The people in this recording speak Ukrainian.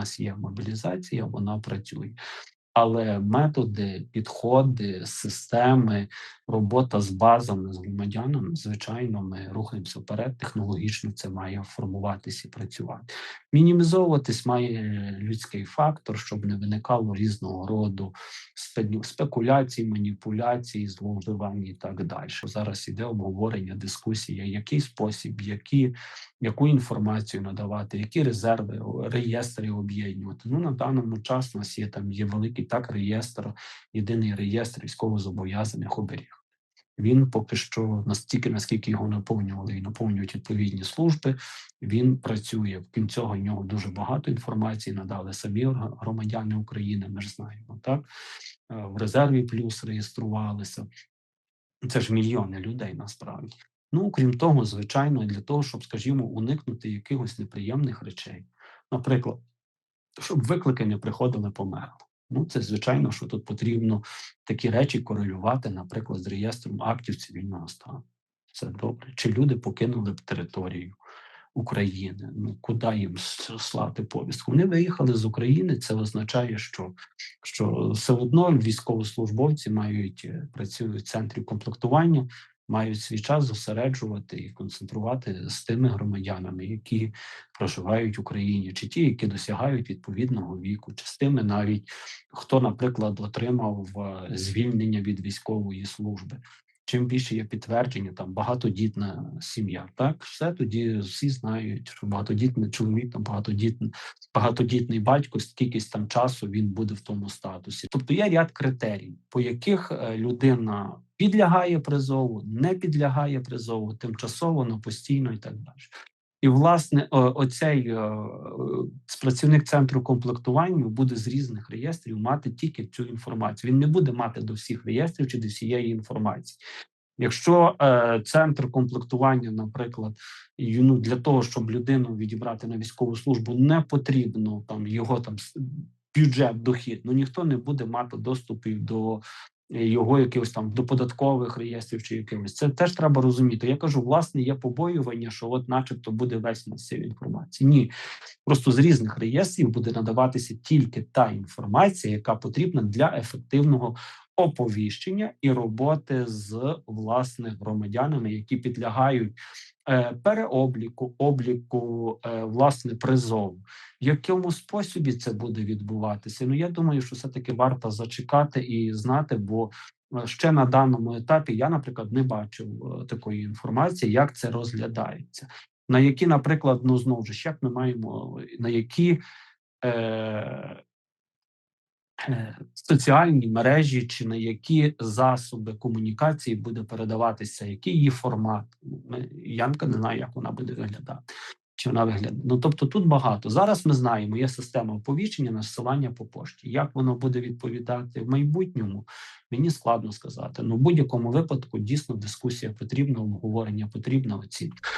нас є мобілізація, вона працює. Але методи, підходи, системи, робота з базами, з громадянами, звичайно, ми рухаємося вперед. Технологічно це має формуватися і працювати. Мінімізовуватись має людський фактор, щоб не виникало різного роду спекуляцій, маніпуляцій, зловживань і так далі. Зараз іде обговорення, дискусія, який спосіб, які, яку інформацію надавати, які резерви, реєстри об'єднувати. Ну на даному час у нас є там є великий так реєстр, єдиний реєстр військовозобов'язаних оберіг. Він поки що настільки, наскільки його наповнювали і наповнюють відповідні служби. Він працює. Крім цього, в нього дуже багато інформації надали самі громадяни України. Ми ж знаємо, так Е, в резерві плюс реєструвалися. Це ж мільйони людей насправді. Ну, крім того, звичайно, для того, щоб, скажімо, уникнути якихось неприємних речей. Наприклад, щоб виклики не приходили померло. Ну, це звичайно, що тут потрібно такі речі корелювати, наприклад, з реєстром актів цивільного стану. Це добре. Чи люди покинули б територію України? Ну куди їм слати повістку? Вони виїхали з України. Це означає, що, що все одно військовослужбовці мають е, працюють в центрі комплектування, мають свій час зосереджувати і концентрувати з тими громадянами, які проживають в Україні, чи ті, які досягають відповідного віку, чи з тими навіть хто, наприклад, отримав е, звільнення від військової служби. Чим більше є підтвердження, там багатодітна сім'я, так все тоді всі знають, що багатодітний чоловік, там багатодітний, багатодітний батько, скількись там часу він буде в тому статусі. Тобто є ряд критерій, по яких е, людина підлягає призову, не підлягає призову, тимчасово, на постійно і так далі. І власне оцей е, працівник центру комплектування буде з різних реєстрів мати тільки цю інформацію. Він не буде мати до всіх реєстрів чи до всієї інформації. Якщо е, центр комплектування, наприклад, ну, для того, щоб людину відібрати на військову службу, не потрібно там його там бюджет, дохід. Ну ніхто не буде мати доступів до його якихось там до податкових реєстрів чи якимось. Це теж треба розуміти. Я кажу, власне, є побоювання, що от, начебто, буде весь масив інформації. Ні, просто з різних реєстрів буде надаватися тільки та інформація, яка потрібна для ефективного оповіщення і роботи з власне громадянами, які підлягають переобліку, обліку е, власне призову. В якому способі це буде відбуватися? Ну я думаю, що все таки варто зачекати і знати, бо е, ще на даному етапі я, наприклад, не бачив е, такої інформації, як це розглядається. На які, наприклад, ну знову ж як ми маємо на які е, е, соціальні мережі чи на які засоби комунікації буде передаватися, який її формат. Янка не знає, як вона буде виглядати. Чи вона виглядає? Ну тобто тут багато. Зараз ми знаємо, є система оповіщення насилання по пошті. Як воно буде відповідати в майбутньому, мені складно сказати. Ну, в будь-якому випадку дійсно дискусія потрібна, обговорення потрібна, оцінка.